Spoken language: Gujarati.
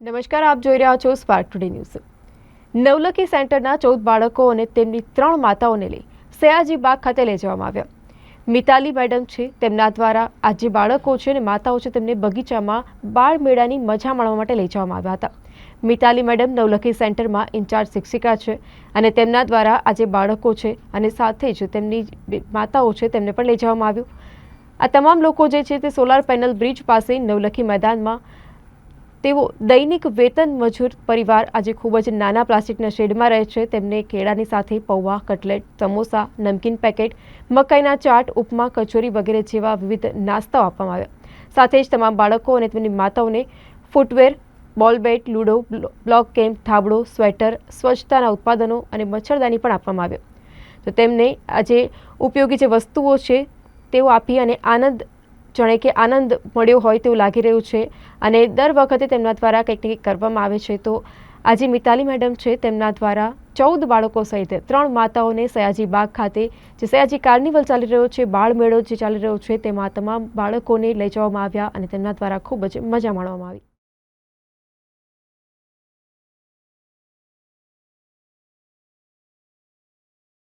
નમસ્કાર, આપ જોઈ રહ્યા છો સ્પાર્ક ટુડે ન્યૂઝ નવલખી સેન્ટરના ચૌદ બાળકો અને તેમની ત્રણ માતાઓને લઈ સયાજી બાગ ખાતે લઈ જવામાં આવ્યા. મિતાલી મેડમ છે, તેમના દ્વારા આ જે બાળકો છે અને માતાઓ છે, તેમને બગીચામાં બાળ મેળાની મજા માણવા માટે લઈ જવામાં આવ્યા હતા. મિતાલી મેડમ નવલખી સેન્ટરમાં ઇન્ચાર્જ શિક્ષિકા છે અને તેમના દ્વારા આ જે બાળકો છે અને સાથે જ તેમની માતાઓ છે, તેમને પણ લઈ જવામાં આવ્યું. આ તમામ લોકો જે છે, તે સોલાર પેનલ બ્રિજ પાસે નવલખી મેદાનમાં તેઓ દૈનિક વેતન મજૂર પરિવાર આજે ખૂબ જ નાના પ્લાસ્ટિકના શેડમાં રહે છે. તેમને કેળાની સાથે પૌવા, કટલેટ, સમોસા, નમકીન પેકેટ, મકાઈના ચાટ, ઉપમા, કચોરી વગેરે જેવા વિવિધ નાસ્તાઓ આપવામાં આવ્યા. સાથે જ તમામ બાળકો અને તેમની માતાઓને footwear ball bat ludo block camp, થાબડો, sweater, સ્વચ્છતાના ઉત્પાદનો અને મચ્છરદાની પણ આપવામાં આવ્યો. તો તેમને આજે ઉપયોગી જે વસ્તુઓ છે, તેઓ આપી અને આનંદ જાણે કે આનંદ મળ્યો હોય તેવું લાગી રહ્યું છે અને દર વખતે તેમના દ્વારા કંઈક ને કંઈક કરવામાં આવે છે. તો આજે મિતાલી મેડમ છે તેમના દ્વારા ચૌદ બાળકો સહિત ત્રણ માતાઓને સયાજી બાગ ખાતે, જે સયાજી કાર્નિવલ ચાલી રહ્યો છે, બાળ મેળો જે ચાલી રહ્યો છે, તેમાં તમામ બાળકોને લઈ જવામાં આવ્યા અને તેમના દ્વારા ખૂબ જ મજા માણવામાં આવી.